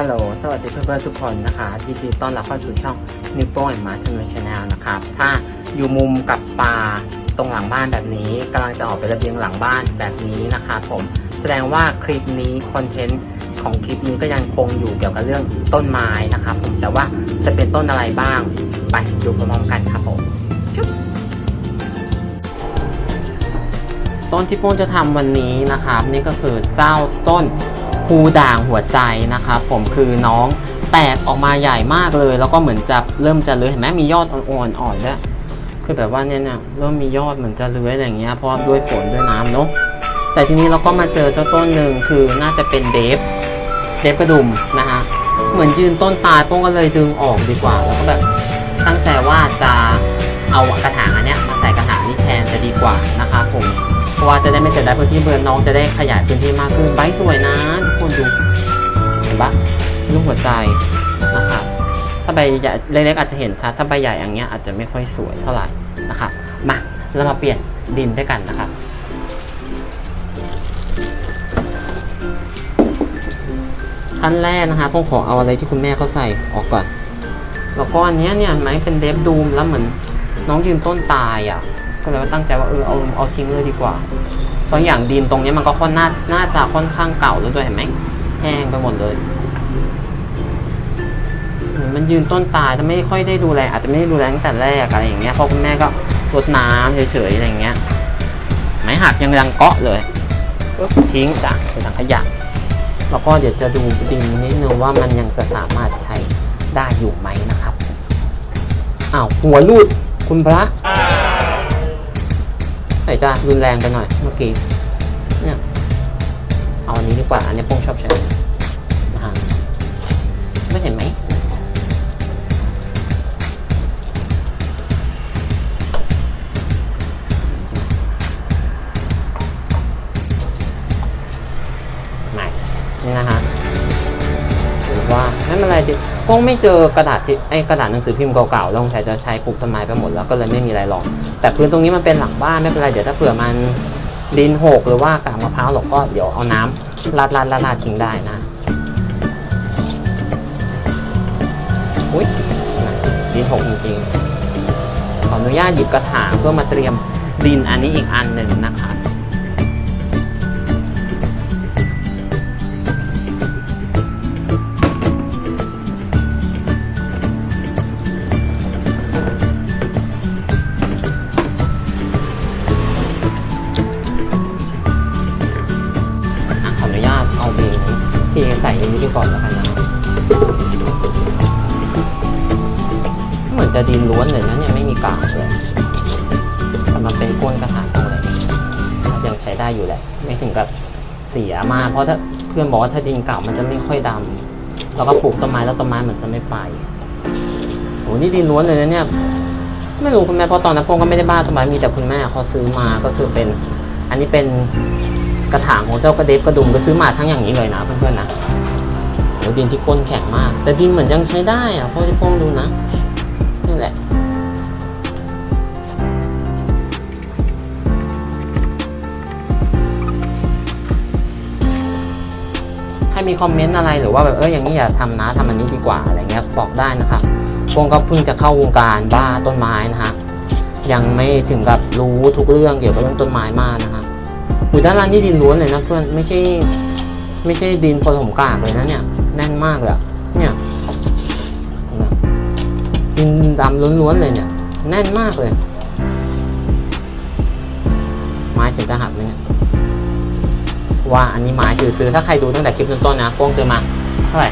ฮัลโหล สวัสดีเพื่อนๆทุกคนนะคะยินดีต้อนรับเข้าสู่ช่องนิวโป้แอนมาชนชาแนลนะครับ ถ้าอยู่มุมกับป่าตรงหลังบ้านแบบนี้กำลังจะออกไประเบียงหลังบ้านแบบนี้นะครับผมแสดงว่าคลิปนี้คอนเทนต์ของคลิปนี้ก็ยังคงอยู่เกี่ยวกับเรื่องต้นไม้นะครับผมแต่ว่าจะเป็นต้นอะไรบ้าง ไปดูพร้อมๆกันครับผมจุ๊บต้นที่โป้งจะทำวันนี้นะครับ นี่ก็คือเจ้าต้น ภูด่างหัวใจนะครับผมคือน้องแตกออกมาใหญ่มากเลย แล้วก็เหมือนจะเริ่มจะเลื้อยเห็นไหมมียอดอ่อนๆด้วยคือแบบว่าเนี่ยเนี่ยเริ่มมียอดเหมือนจะเลื้อยอะไรอย่างเงี้ยเพราะด้วยฝนด้วยน้ำเนาะแต่ทีนี้เราก็มาเจอเจ้าต้นหนึ่งคือน่าจะเป็นเดฟเดฟกระดุมนะฮะเหมือนยืนต้นตายโป้งก็เลยดึงออกดีกว่า แล้วก็แบบตั้งใจว่าจะเอากระถางอันเนี้ยมาใส่กระถางนี้แทนจะดีกว่านะครับผม เพราะว่าจะได้ไม่เสียดายพื้นที่เพื่อนน้องจะได้ขยายพื้นที่มากขึ้นใบสวยนะทุกคนดูเห็นปะรูปหัวใจนะครับถ้าใบใหญ่เล็กๆอาจจะเห็นชัดถ้าใบใหญ่อย่างเงี้ยอาจจะไม่ค่อยสวยเท่าไหร่นะครับมาเรามาเปลี่ยนดินด้วยกันนะครับขั้นแรกนะคะผมขอเอาอะไรที่คุณแม่เขาใส่ออกก่อน แล้วก็อันนี้เนี่ยไหมเป็นเดฟดูมแล้วเหมือนน้องยืนต้นตายอะ ก็เลยตั้งใจว่าเออเอาเอาทิ้งเลยดีกว่าเพราะอย่างดินตรงนี้มันก็ค่อนน่าน่าจะค่อนข้างเก่าแล้วด้วยเห็นไหมแห้งไปหมดเลยเหมือนมันยืนต้นตายแต่ไม่ค่อยได้ดูแลอาจจะไม่ได้ดูแลตั้งแต่แรกอะไรอย่างเงี้ยเพราะคุณแม่ก็รดน้ำเฉยๆอะไรอย่างเงี้ยไม้หักยังยังเกาะเลยทิ้งจ้ะใส่ถังขยะแล้วก็เดี๋ยวจะดูดินนิดนึงว่ามันยังจะสามารถใช้ได้อยู่ไหมนะครับอ้าวหัวรูดคุณพระ ใส่จ้ารุนแรงไปหน่อยเมื่อกี้เนี่ยเอาอันนี้ดีกว่าอันนี้โป้งชอบใช้ ดิโป้งไม่เจอกระดาษที่ไอ้กระดาษหนังสือพิมพ์เก่าๆลองใช้จะใช้ปลูกต้นไม้ไปหมดแล้วก็เลยไม่มีอะไรหรอกแต่พื้นตรงนี้มันเป็นหลังบ้านไม่เป็นไรเดี๋ยวถ้าเผื่อมันดินหกหรือว่ากากมะพร้าวหรอกก็เดี๋ยวเอาน้ำราดราดราดราดทิ้งได้นะอุ้ยดินหกจริงๆขออนุญาตหยิบกระถางเพื่อมาเตรียมดินอันนี้อีกอันหนึ่งนะคะ ใส่ในนี้ไปก่อนแล้วกันนะ เหมือนจะดินล้วนเลยนะเนี่ยไม่มีกากเลยแต่มันเป็นก้นกระถางตรงเลยยังใช้ได้อยู่แหละ ไม่ถึงกับเสียมากเพราะถ้าเพื่อนบอกว่าถ้าดินเก่ามันจะไม่ค่อยดำแล้วก็ปลูกต้นไม้แล้วต้นไม้มันจะไม่ไปโอ้นี่ดินล้วนเลยนะเนี่ยไม่รู้คุณแม่เพราะตอนนั้นพงก็ไม่ได้บ้าต้นไม้มีแต่คุณแม่เขาซื้อมาก็คือเป็น อันนี้เป็น กระถางของเจ้ากระเดฟกระดุมก็ซื้อมาทั้งอย่างนี้เลยนะเพื่อนๆนะโอ้ดินที่ก้นแข็งมาก แต่ดินเหมือนยังใช้ได้อะเพราะโป้งดูนะนี่แหละใครมีคอมเมนต์อะไรหรือว่าแบบเอออย่างนี้อย่าทำนะทำอันนี้ดีกว่าอะไรเงี้ยบอกได้นะครับพวงก็เพิ่งจะเข้าวงการบ้าต้นไม้นะฮะยังไม่ถึงกับรู้ทุกเรื่องเกี่ยวกับเรื่องต้นไม้มากนะฮะ อุยด้านล่างนี่ดินล้วนเลยนะเพื่อนไม่ใช่ไม่ใช่ดินผสมกากเลยนะเนี่ยแน่นมากเลยเนี่ยดินดำล้วนๆเลยเนี่ยแน่นมากเลย ไม้ฉันจะหักไหมเนี่ยว่าอันนี้ไม้ถือซื้อถ้าใครดูตั้งแต่คลิปต้นๆนะโป้งซื้อมาเท่าไหร่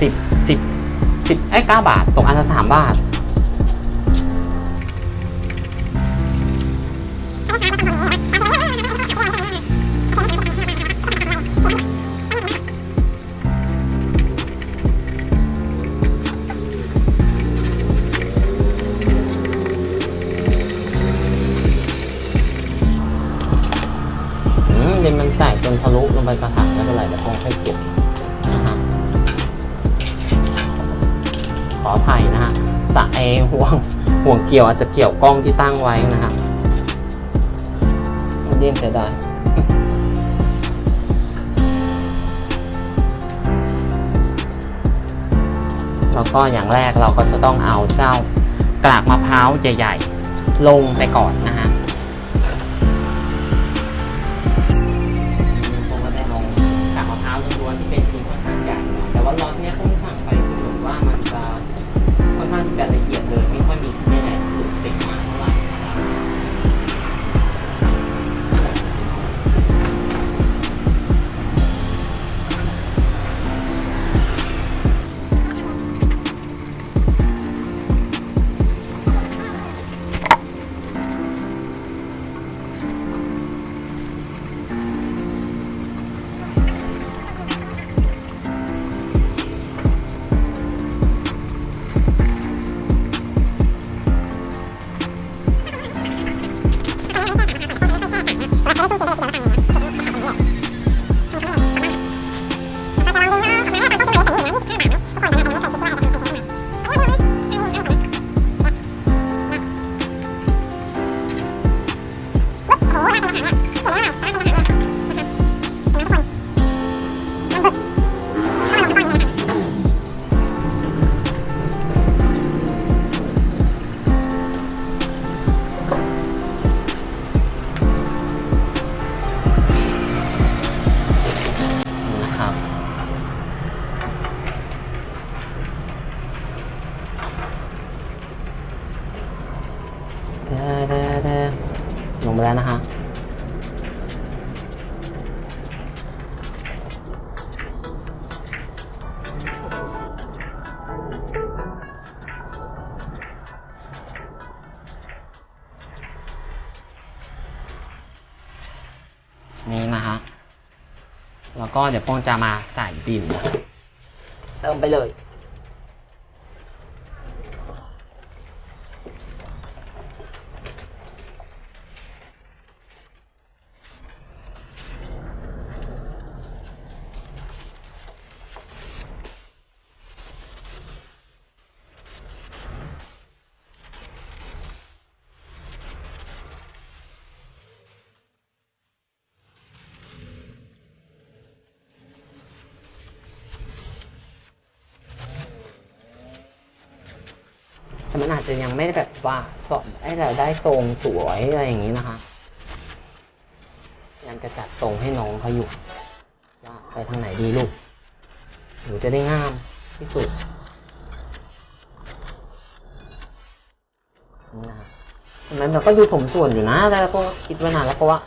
สิบสิบสิบไอ้เก้าบาทตกอันละสามบาท จนทะลุลงไปกระถางไม่เป็นไรเดี๋ยวพ่อค่อยเก็บนะฮะขออภัยนะฮะสายห่วงห่วงเกี่ยวอาจจะเกี่ยวกล้องที่ตั้งไว้นะฮะเดี่ยงเสียดายแล้วก็อย่างแรกเราก็จะต้องเอาเจ้ากากมะพร้าวใหญ่ ๆ ลงไปก่อนนะฮะ เดี๋ยวป้งจะมาใส่ดินนะครับเติมไปเลย แต่มันอาจจะยังไม่แบบว่าสอนให้เราได้ทรงสวยอะไรอย่างนี้นะคะยังจะจัดทรงให้น้องเขาอยู่ว่าไปทางไหนดีลูกหนูจะได้งามที่สุดนะคะเห็นไหมมันก็ดูสมส่วนอยู่นะแต่ก็คิดไว้นานแล้วเพราะว่า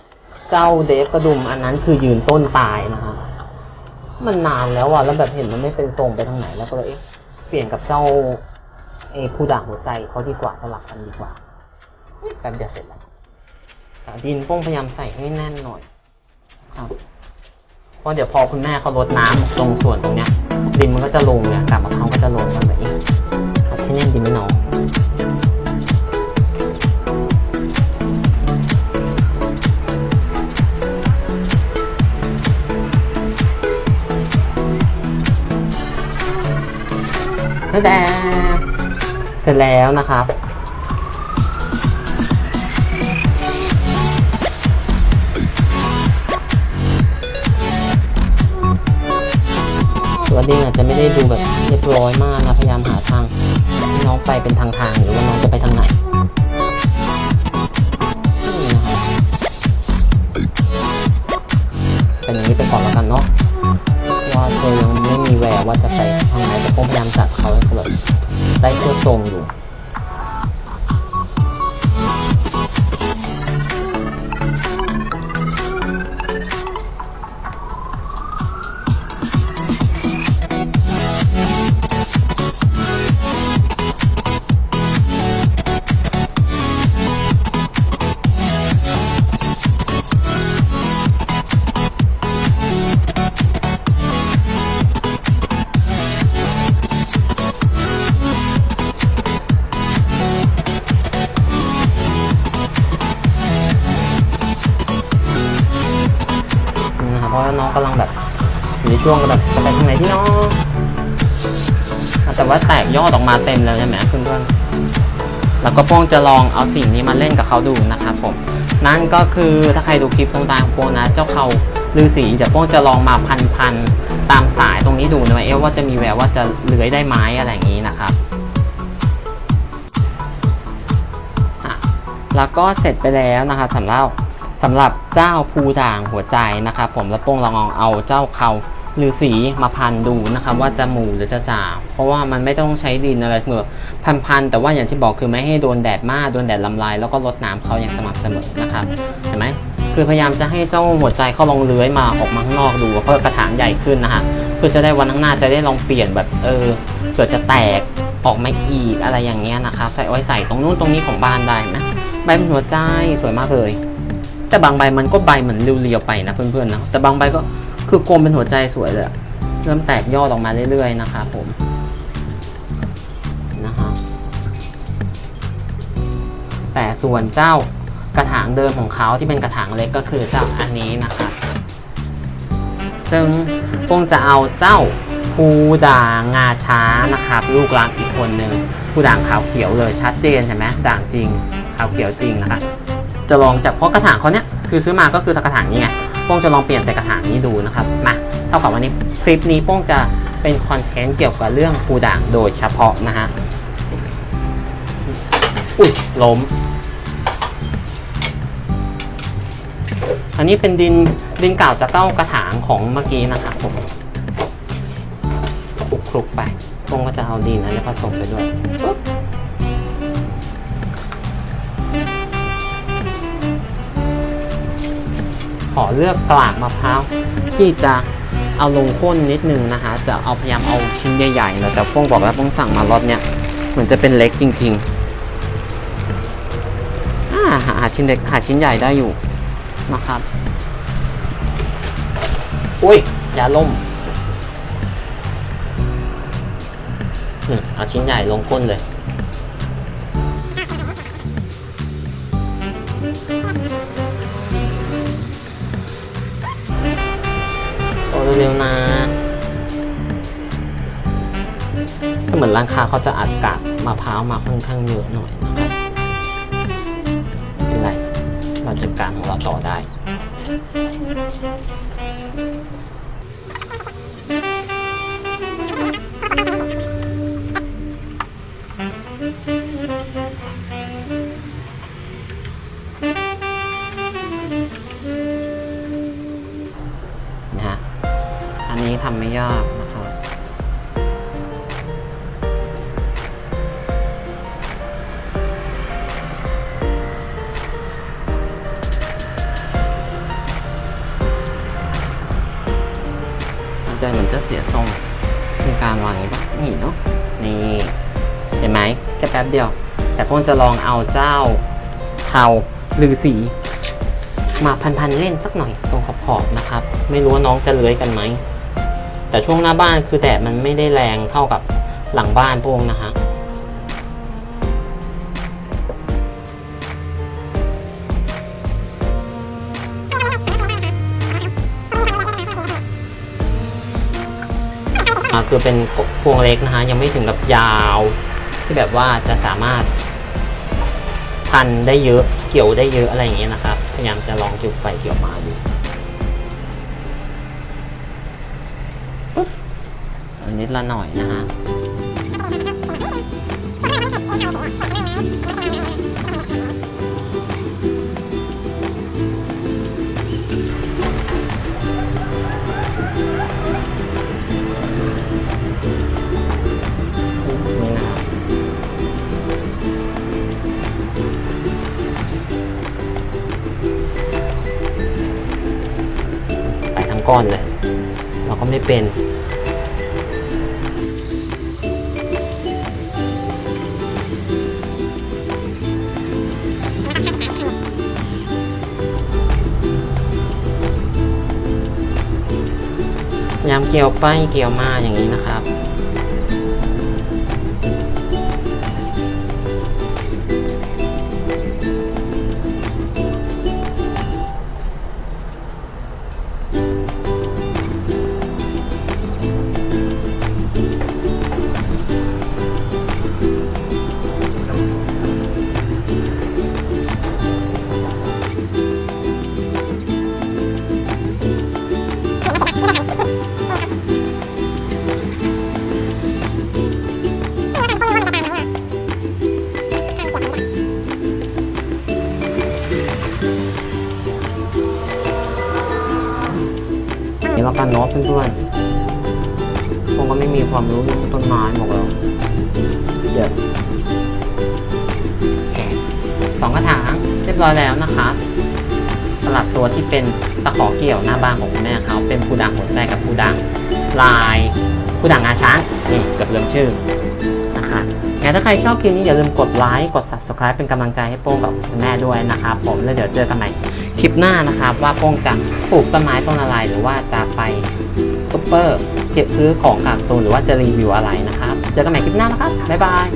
เจ้าเดฟกระดุมอันนั้นคือยืนต้นตายนะคะมันนานแล้วอะแล้วแบบเห็นมันไม่เป็นทรงไปทางไหนแล้วก็เลยเอ๊ะเปลี่ยนกับเจ้า อผู้ด่างหัวใจเขาดีกว่าสลับกันดีกว่าแป๊บเดียวเสร็จแล้วดินโป้งพยายามใส่ให้แน่นหน่อยครับเพราะเดี๋ยวพอคุณแม่เขาลดน้ำตรงส่วนตรงเนี้ย ดินมันก็จะลงเนี่ยกาบมะพร้าวก็จะลงกันแบบนี้ครับที่แน่นดินไม่น้องแสดง ร็จแล้วนะครับ ตัวดินอาจจะไม่ได้ดูแบบเรียบร้อยมากนะ พยายามหาทางให้น้องไปเป็นทางทางๆหรือว่าน้องจะไปทางไหนเป็นอย่างนี้ไปก่อนแล้วกันเนาะว่าเธอยังไม่มีแววว่าจะไปทางไหนแต่ผมพยายามจัดเขาให้เขาแบบ ได้ชั่วทรงอยู่ ช่วงแบบจะไปทางไหนที่น้องแต่ว่าแตกยอดออกมาเต็มแล้วใช่ไหมเพื่อนๆแล้วก็โป้งจะลองเอาสิ่งนี้มาเล่นกับเขาดูนะครับผม นั่นก็คือถ้าใครดูคลิปตรงตางโป้งนะ เจ้าเขาลือสีเดี๋ยวโป้งจะลองมาพันพันๆตามสายตรงนี้ดูนะว่าเอ๊ะว่าจะมีแววว่าจะเลื้อยได้ไหมอะไรอย่างนี้นะครับแล้วก็เสร็จไปแล้วนะคะสำหรับสำหรับเจ้าภูด่างหัวใจนะครับผมแล้วโป้งลองเอาเจ้าเขา หรือสีมาพันดูนะครับว่าจะหมูหรือจะจ่าเพราะว่ามันไม่ต้องใช้ดินอะไรเหมือนพันๆแต่ว่าอย่างที่บอกคือไม่ให้โดนแดดมากโดนแดดลำลายแล้วก็ลดน้ำเขาอย่างสม่ำเสมอนะครับเห็นไหมคือพยายามจะให้เจ้าหัวใจเขาลองเลื้อยมาออกมาข้างนอกดูเพื่อกระถางใหญ่ขึ้นนะฮะเพื่อจะได้วันข้างหน้าจะได้ลองเปลี่ยนแบบเออเกิดจะแตกออกมาอีกอะไรอย่างเงี้ยนะครับใส่ไว้ใส่ตรงนู้นตรงนี้ของบ้านได้นะใบเป็นหัวใจสวยมากเลย แต่บางใบมันก็ใบเหมือนเรียวๆไปนะเพื่อนๆนะแต่บางใบก็ คือกลมเป็นหัวใจสวยเลย เริ่มแตกยอดออกมาเรื่อยๆนะครับผมนะฮะแต่ส่วนเจ้ากระถางเดิมของเขาที่เป็นกระถางเล็กก็คือเจ้าอันนี้นะครับซึ่งพงจะเอาเจ้าภูด่างงาช้านะครับ ลูกรักอีกคนหนึ่งภูด่างขาวเขียวเลยชัดเจนเห็นไหมด่างจริงขาวเขียวจริงนะครับจะลองจากเพราะกระถางเขาเนี้ยคือซื้อมาก็คือตะกระถางนี้ไง โป้งจะลองเปลี่ยนใส่กระถางนี้ดูนะครับมาเท่ากับวันนี้คลิปนี้โป้งจะเป็นคอนเทนต์เกี่ยวกับเรื่องภูด่างโดยเฉพาะนะฮะอุ้ยล้ม อันนี้เป็นดินดินเก่าจากเก้ากระถางของเมื่อกี้นะครับผมคลุกคลุกไปโป้งก็จะเอาดินอันนี้ผสมไปด้วย อเลือกกลากมะพร้าวที่จะเอาลงก้นนิดนึงนะคะ จะเอาพยายามเอาชิ้นใหญ่ๆนะแต่ฟงบอกแล้วฟงสั่งมารอบเนี้ยเหมือนจะเป็นเล็กจริงๆาหาหาชิ้นเล็กหาชิ้นใหญ่ได้อยู่นะครับ อุ้ยอย่าล่มอืมเอาชิ้นใหญ่ลงก้นเลย ร้านค้าเขาจะอัดกากมะพร้าวมาค่อนข้างเยอะหน่อยนะครับไม่เป็นไรเราจัดการของเราต่อได้ จะเสียทรงในการวางแบบนี้ปะนี่เนาะนี่เห็นไหมแค่แป๊บเดียว แต่พวกจะลองเอาเจ้าเทาหรือสี มาพันๆเล่นสักหน่อยตรงขอบๆนะครับ ไม่รู้ว่าน้องจะเลื้อยกันไหมแต่ช่วงหน้าบ้านคือแดดมันไม่ได้แรงเท่ากับหลังบ้านพวกนะฮะ อ่าคือเป็นพวงเล็กนะฮะยังไม่ถึงกับยาว ที่แบบว่าจะสามารถพันได้เยอะเกี่ยวได้เยอะอะไรอย่างเงี้ยนะครับ พยายามจะลองจุดไปเกี่ยวมาดูอันนิดละหน่อยนะฮะ ก้อนเลย เราก็ไม่เป็นยายามเกี่ยวไปเกี่ยวมาอย่างนี้นะครับ เพื่อนๆผมก็ไม่มีความรู้เรื่องต้นไม้บอกเลยเดี๋ยวโอเคสองกระถางเรียบร้อยแล้วนะคะสลับตัวที่เป็นตะขอเกี่ยวหน้าบ้านของคุณแม่เขาเป็นผู้ดังหัวใจกับผู้ดังลายผู้ดังงาช้างนี่เกือบลืมชื่อนะคะงั้นถ้าใครชอบคลิปนี้อย่าลืมกดไลค์กด subscribe เป็นกำลังใจให้โป้งกับคุณแม่ด้วยนะครับผมแล้วเดี๋ยวเจอกันใหม่คลิปหน้านะครับว่าโป้งจะปลูกต้นไม้ต้นอะไรหรือว่าจะไป ซุปเปอร์เก็บซื้อของกากตุนหรือว่าจะรีวิวอะไรนะครับ เจอกันใหม่คลิปหน้านะครับ บ๊ายบาย